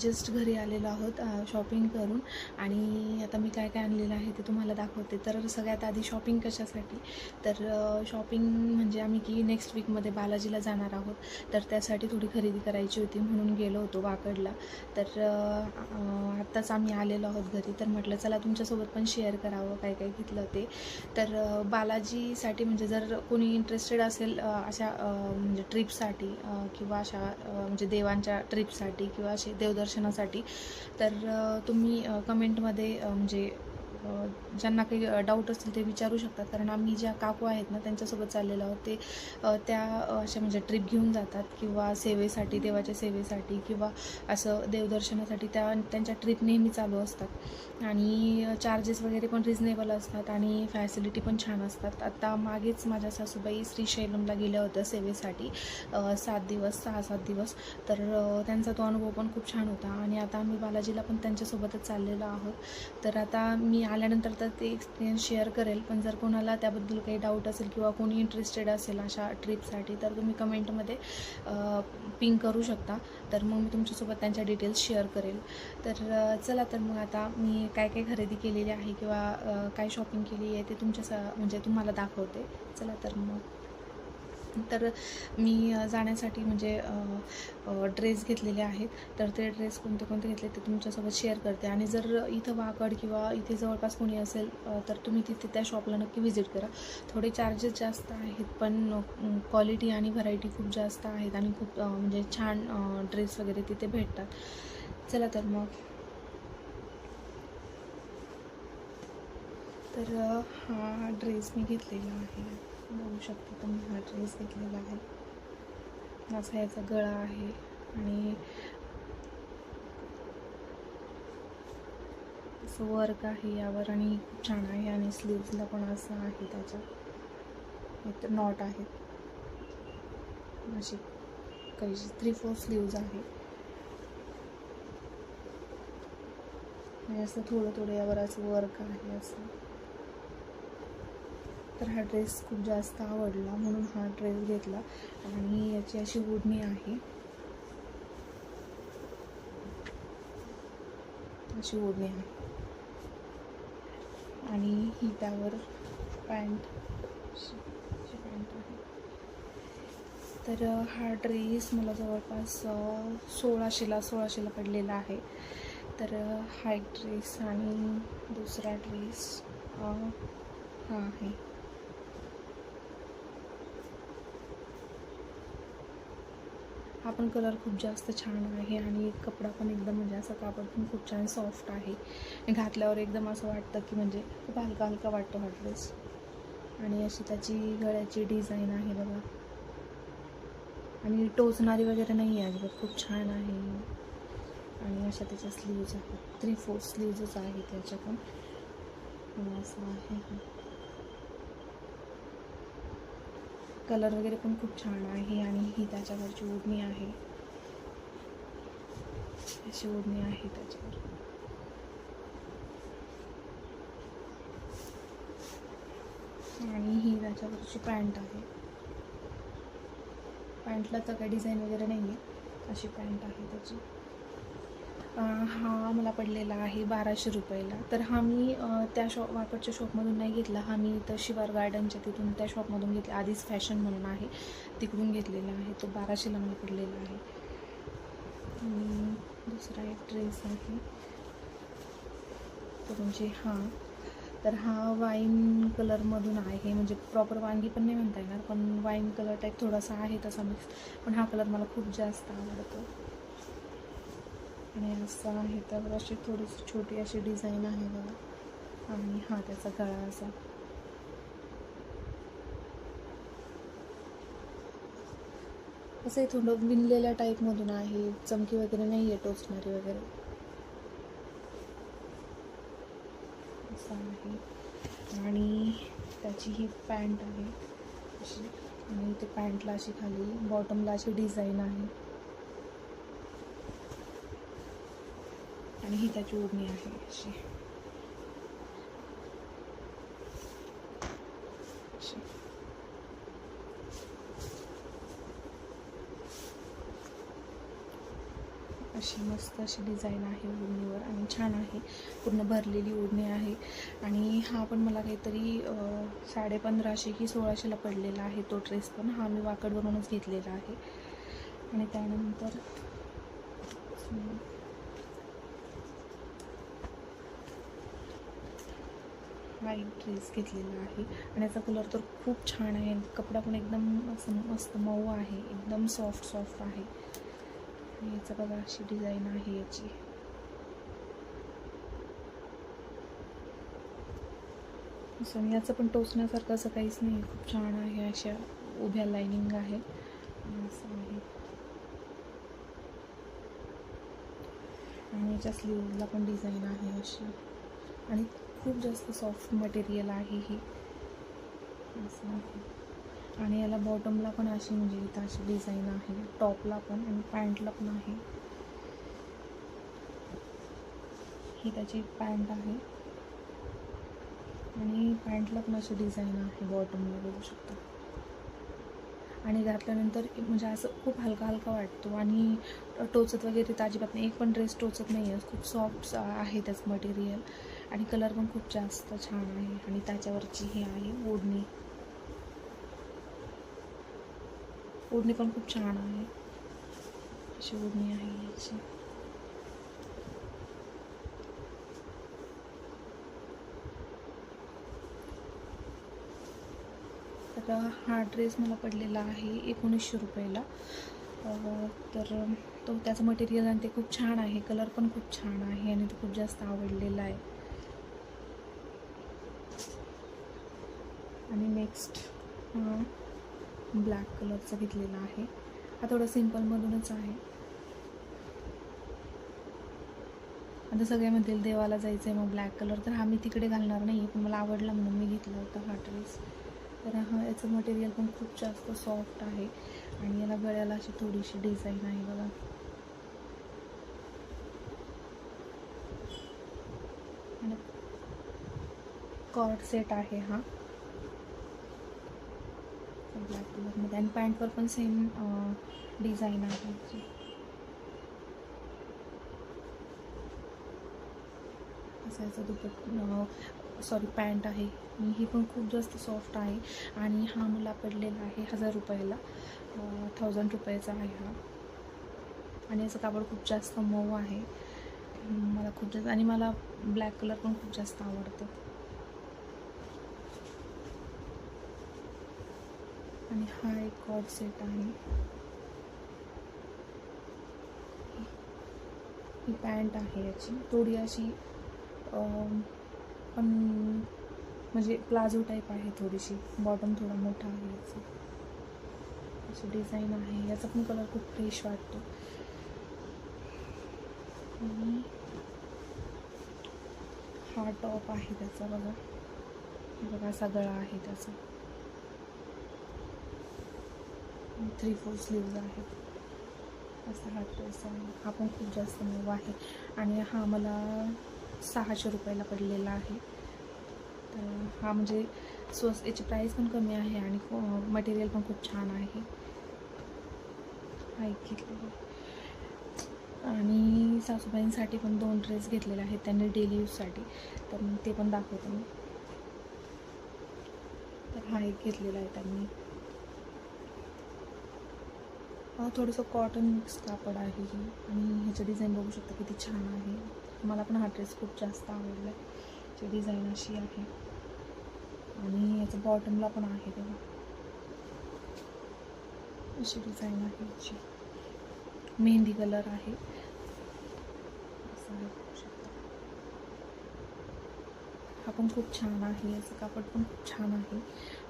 Just घरी आलेलो आहोत शॉपिंग करून. आणि आता मी काय काय आणलेलं आहे ते तुम्हाला दाखवते. तर सगळ्यात आधी शॉपिंग कशासाठी? तर शॉपिंग म्हणजे आम्ही की नेक्स्ट वीकमध्ये बालाजीला जाणार आहोत. तर त्यासाठी थोडी खरेदी करायची होती म्हणून गेलो होतो वाकडला. तर आत्ताच आम्ही आलेलो आहोत घरी. तर म्हटलं चला तुमच्यासोबत पण शेअर करावं काय काय घेतलं ते तर बालाजीसाठी म्हणजे जर कोणी इंटरेस्टेड असेल अशा म्हणजे ट्रिपसाठी किंवा अशा म्हणजे देवांच्या ट्रिपसाठी किंवा असे दर्शनासाठी तर तुम्ही कमेंटमध्ये म्हणजे ज्यांना काही डाऊट असतील ते विचारू शकतात. कारण आम्ही ज्या काकू आहेत ना त्यांच्यासोबत चाललेलो आहोत ते त्या अशा म्हणजे ट्रिप घेऊन जातात किंवा सेवेसाठी देवाच्या सेवेसाठी किंवा असं देवदर्शनासाठी त्या त्यांच्या ट्रिप नेहमी चालू असतात. आणि चार्जेस वगैरे पण रिजनेबल असतात आणि फॅसिलिटी पण छान असतात. आता मागेच माझ्या सासूबाई श्रीशैलमला गेल्या होत्या सेवेसाठी सात दिवस सहा सात दिवस. तर त्यांचा तो अनुभव पण खूप छान होता. आणि आता आम्ही बालाजीला पण त्यांच्यासोबतच चाललेलो आहोत. तर आता मी आल्यानंतर तर ते एक्सपिरियन्स शेअर करेल. पण जर कोणाला त्याबद्दल काही डाऊट असेल किंवा कोणी इंटरेस्टेड असेल अशा ट्रिपसाठी तर तुम्ही कमेंटमध्ये पिंक करू शकता. तर मग मी तुमच्यासोबत त्यांच्या डिटेल्स शेअर करेल. तर चला तर मग आता मी काय काय खरेदी केलेली आहे किंवा काय शॉपिंग केली आहे ते तुमच्या स म्हणजे तुम्हाला दाखवते. चला तर मग. तर मी जाण्यासाठी म्हणजे ड्रेस घेतलेले आहेत. तर ते ड्रेस कोणते कोणते घेतले ते तुमच्यासोबत शेअर करते. आणि जर इथं वाकड किंवा इथे जवळपास कोणी असेल तर तुम्ही तिथे त्या शॉपला नक्की व्हिजिट करा. थोडे चार्जेस जास्त आहेत पण क्वालिटी आणि व्हरायटी खूप जास्त आहेत आणि खूप म्हणजे छान ड्रेस वगैरे तिथे भेटतात. चला तर मग. तर हा ड्रेस मी घेतलेला आहे. बघू शकता तुम्ही. हा ड्रेस घेतलेला आहे. असा याचा गळा आहे आणि असं वर्क आहे यावर आणि खूप छान आहे आणि स्लीव्सला पण असं आहे त्याच्यात एक नॉट आहे. अशी काही थ्री फोर स्लीव्ज आहे. म्हणजे असं थोडं थोडं यावर असं वर्क आहे असं. तर हा ड्रेस खूप जास्त आवडला म्हणून हा ड्रेस घेतला आणि याची अशी ओढणी आहे. अशी ओढणी आहे. आणि ही त्यावर पॅन्ट पॅन्ट आहे. तर हा ड्रेस मला जवळपास सोळाशेला सोळाशेला पडलेला आहे. तर हा एक ड्रेस आणि दुसरा ड्रेस हा आहे. हा पण कलर खूप जास्त छान आहे आणि कपडा पण एकदम म्हणजे असं कापड पण खूप छान सॉफ्ट आहे. घातल्यावर एकदम असं वाटतं की म्हणजे खूप हलका हलका वाटतो हा ड्रेस आणि अशी त्याची गळ्याची डिझाईन आहे बघा. आणि टोचणारी वगैरे नाही आहे अजिबात खूप छान आहे. आणि अशा त्याच्या स्लीव्ज आहेत. थ्री फोर स्लीव्जच आहे त्याच्या पण असं आहे हा. कलर वगैरे पण खूप छान आहे आणि ही त्याच्यावरची ओढणी आहे. अशी ओढणी आहे त्याच्यावर. आणि ही त्याच्यावरची पॅन्ट आहे. पॅन्टला तर काही डिझाईन वगैरे नाही आहे अशी पॅन्ट आहे त्याची. हा मला पडलेला आहे बाराशे रुपयाला. तर हा मी त्या शॉप वाकडच्या शॉपमधून नाही घेतला. हा मी इथं शिवार गार्डनच्या तिथून त्या शॉपमधून घेतला. आधीच फॅशन म्हणून आहे. तिकडून घेतलेला आहे. तो बाराशेला मला पडलेला आहे. दुसरा एक ड्रेस आहे. तो म्हणजे हा. तर हा वाईन कलरमधून आहे. म्हणजे प्रॉपर वांगी पण नाही म्हणता येणार पण वाईन कलर टाईप थोडासा आहे तसा मिक्स. पण हा कलर मला खूप जास्त आवडतो. आणि असं आहे त्यावर अशी थोडीशी छोटी अशी डिझाईन आहे बघा. आणि हा त्याचा गळा असा. असं थोडं विणलेल्या टाईपमधून आहे चमकी वगैरे नाही आहे टोचणारी वगैरे. असं आहे. आणि त्याची ही पॅन्ट आहे अशी. आणि ते पॅन्टला अशी खाली बॉटमला अशी डिझाईन आहे. आणि ही त्याची ओढणी आहे अशी. अशी. अशी मस्त अशी डिझाईन आहे ओढणीवर आणि छान आहे. पूर्ण भरलेली ओढणी आहे. आणि हा पण मला काहीतरी साडेपंधराशे साडे पंधराशे की सोळाशेला पडलेला आहे तो ड्रेस पण. हा मी वाकडवरूनच घेतलेला आहे. आणि त्यानंतर हम्म, हा एक ड्रेस घेतलेला आहे. आणि याचा कलर तर खूप छान आहे. कपडा पण एकदम असं मस्त मऊ आहे. एकदम सॉफ्ट सॉफ्ट आहे. आणि याचं बघा अशी डिझाईन आहे याची. असं याचं पण टोचण्यासारखं असं काहीच नाही. खूप छान आहे. अशा उभ्या लाईनिंग आहे. असं आहे. आणि याच्या स्लीवला पण डिझाईन आहे अशी. आणि खूप जास्त सॉफ्ट मटेरियल आहे ही. असं आहे. आणि याला बॉटमला पण अशी म्हणजे इथं अशी डिझाईन आहे. टॉपला पण आणि पॅन्टला पण आहे. ही त्याची पॅन्ट आहे. आणि पॅन्टला पण अशी डिझाईन आहे बॉटमला बघू शकता. आणि घातल्यानंतर म्हणजे असं खूप हलका हलका वाटतो. आणि टोचत वगैरे तर अजिबात नाही. एक पण ड्रेस टोचत नाही आहे खूप सॉफ्ट आहे त्याचं मटेरियल आणि कलर पण खूप जास्त छान आहे. आणि त्याच्यावरची ही आहे ओढणी. ओढणी पण खूप छान आहे. अशी ओढणी आहे याची. तर हा ड्रेस मला पडलेला आहे एकोणीसशे रुपयाला. तर तो त्याचं मटेरियल आणि ते खूप छान आहे. कलर पण खूप छान आहे आणि तो खूप जास्त आवडलेला आहे. आणि नेक्स्ट ब्लॅक कलरचा घेतलेला आहे. हा थोडा सिम्पलमधूनच आहे. आता सगळ्यामध्ये देवाला जायचं आहे मग ब्लॅक कलर तर हा मी तिकडे घालणार नाही पण मला आवडला म्हणून मी घेतला होता हा ड्रेस तर हा याचं मटेरियल पण खूप जास्त सॉफ्ट आहे. आणि याला गळ्याला अशी थोडीशी डिझाईन आहे बघा. आणि कॉर्ड सेट आहे हा. ब्लॅक कलरमध्ये. आणि पॅन्टवर पण सेम डिझाईन आहे याची. असं याचं दुपट सॉरी पॅन्ट आहे. ही पण खूप जास्त सॉफ्ट आहे. आणि हा मला पडलेला आहे हजार रुपयाला. थाउजंड रुपयाचा आहे हा. आणि याचं कापड खूप जास्त मऊ आहे. मला खूप जास्त आणि मला ब्लॅक कलर पण खूप जास्त आवडतं. आणि हा एक कॉड सेट आहे. ही पॅन्ट आहे याची. थोडी अशी पण म्हणजे प्लाझो टाईप आहे थोडीशी. बॉटम थोडा मोठा आहे याचा. अशी डिझाईन आहे. याचा पण कलर खूप फ्रेश वाटतो. आणि हा टॉप आहे त्याचा बघा. बघा असा गळा आहे त्याचा. थ्री फोर स्लीव्ज आहेत असा हा ड्रेस आहे हा पण खूप जास्त मूव आहे. आणि हा मला सहाशे रुपयाला पडलेला आहे. तर हा म्हणजे स्वस्त याची प्राईस पण कमी आहे आणि मटेरियल पण खूप छान आहे. हा एक घेतलेला आहे. आणि सासूबाईंसाठी पण दोन ड्रेस घेतलेले आहेत त्यांनी डेली यूजसाठी तर ते पण दाखवते मी. तर हा एक घेतलेला आहे त्यांनी. थोडंसं कॉटन मिक्स कापड आहे. ही आणि ह्याचं डिझाईन बघू शकता किती छान आहे. मला पण हा ड्रेस खूप जास्त आवडला. आहे ची डिझाईन अशी आहे. आणि याचं बॉटमला पण आहे तेव्हा अशी डिझाईन आहे याची मेहंदी कलर आहे. असं आहे बघू शकता. हा पण खूप छान आहे. याचं कापड पण खूप छान आहे.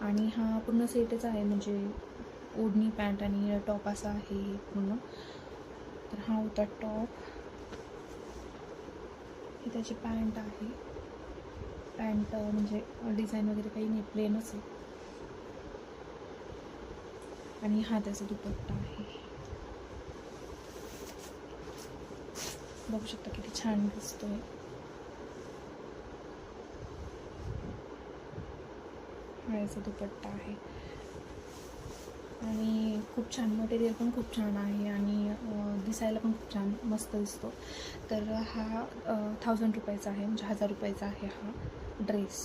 आणि हा पूर्ण सेटच आहे. म्हणजे ओढणी पॅन्ट आणि टॉप असा आहे हे पूर्ण. तर हा होता टॉप. ही त्याची पॅन्ट आहे. पॅन्ट म्हणजे डिझाईन वगैरे काही नाही प्लेनच आहे आणि हा त्याचा दुपट्टा आहे. बघू शकता किती छान दिसतोय. हा याचा दुपट्टा आहे. आणि खूप छान मटेरियल पण खूप छान आहे आणि दिसायला पण खूप छान मस्त दिसतो. तर हा थाउजंड रुपयाचा आहे म्हणजे हजार रुपयाचा आहे हा ड्रेस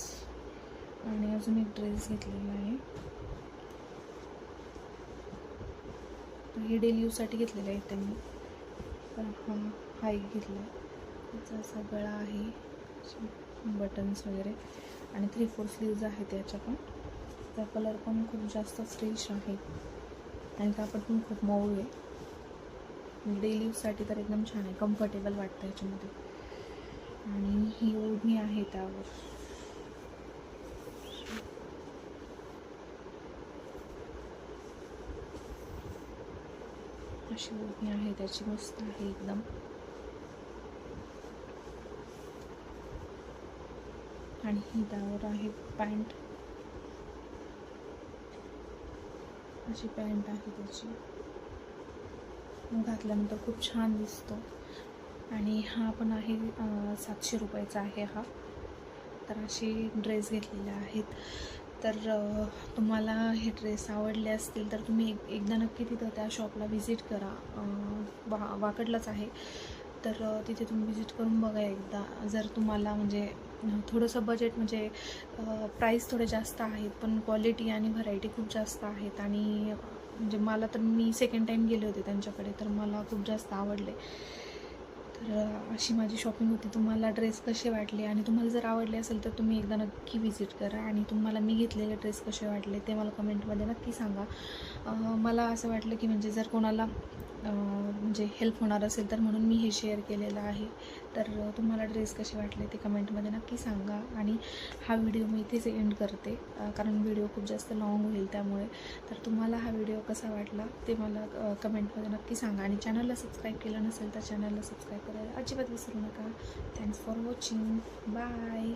आणि अजून एक ड्रेस घेतलेला आहे. तर हे डेली यूजसाठी घेतलेले आहेत त्यांनी. तर हा हा एक घेतला त्याचा असा गळा आहे. बटन्स वगैरे. आणि थ्री फोर स्लीव्ज आहेत याच्या पण. त्याचा कलर पण खूप जास्त फ्रेश आहे. आणि कापड पण खूप मऊ आहे. डेलीसाठी तर एकदम छान आहे. कम्फर्टेबल वाटतं याच्यामध्ये. आणि ही ओढणी आहे त्यावर. अशी ओढणी आहे त्याची मस्त आहे एकदम. आणि ही त्यावर आहे पॅन्ट अशी पॅन्ट आहे त्याची. घातल्यानंतर खूप छान दिसतो. आणि हा पण आहे सातशे रुपयाचा आहे हा. तर असे ड्रेस घेतलेले आहेत. तर तुम्हाला हे ड्रेस आवडले असतील तर तुम्ही एक एकदा नक्की तिथं त्या शॉपला व्हिजिट करा. वा वाकडलाच आहे. तर तिथे तुम्ही व्हिजिट करून बघा एकदा. जर तुम्हाला म्हणजे थोडंसं बजेट म्हणजे प्राईस थोडे जास्त आहेत पण क्वालिटी आणि व्हरायटी खूप जास्त आहेत. आणि म्हणजे मला तर मी सेकंड टाईम गेले होते त्यांच्याकडे तर मला खूप जास्त आवडले. तर अशी माझी शॉपिंग होती. तुम्हाला ड्रेस कसे वाटले? आणि तुम्हाला जर आवडले असेल तर तुम्ही एकदा नक्की व्हिजिट करा. आणि तुम्हाला मी घेतलेले ड्रेस कसे वाटले ते मला कमेंटमध्ये नक्की सांगा. मला असं वाटलं की म्हणजे जर कोणाला म्हणजे हेल्प होणार असेल तर म्हणून मी हे शेअर केलेलं आहे. तर तुम्हाला ड्रेस कसे वाटले ते कमेंटमध्ये नक्की सांगा आणि हा व्हिडिओ मी इथेच एंड करते. कारण व्हिडिओ खूप जास्त लॉंग होईल त्यामुळे. तर तुम्हाला हा व्हिडिओ कसा वाटला ते मला कमेंटमध्ये नक्की सांगा. आणि चॅनलला सबस्क्राईब केलं नसेल तर चॅनलला सबस्क्राईब करायला अजिबात विसरू नका. Thanks for watching bye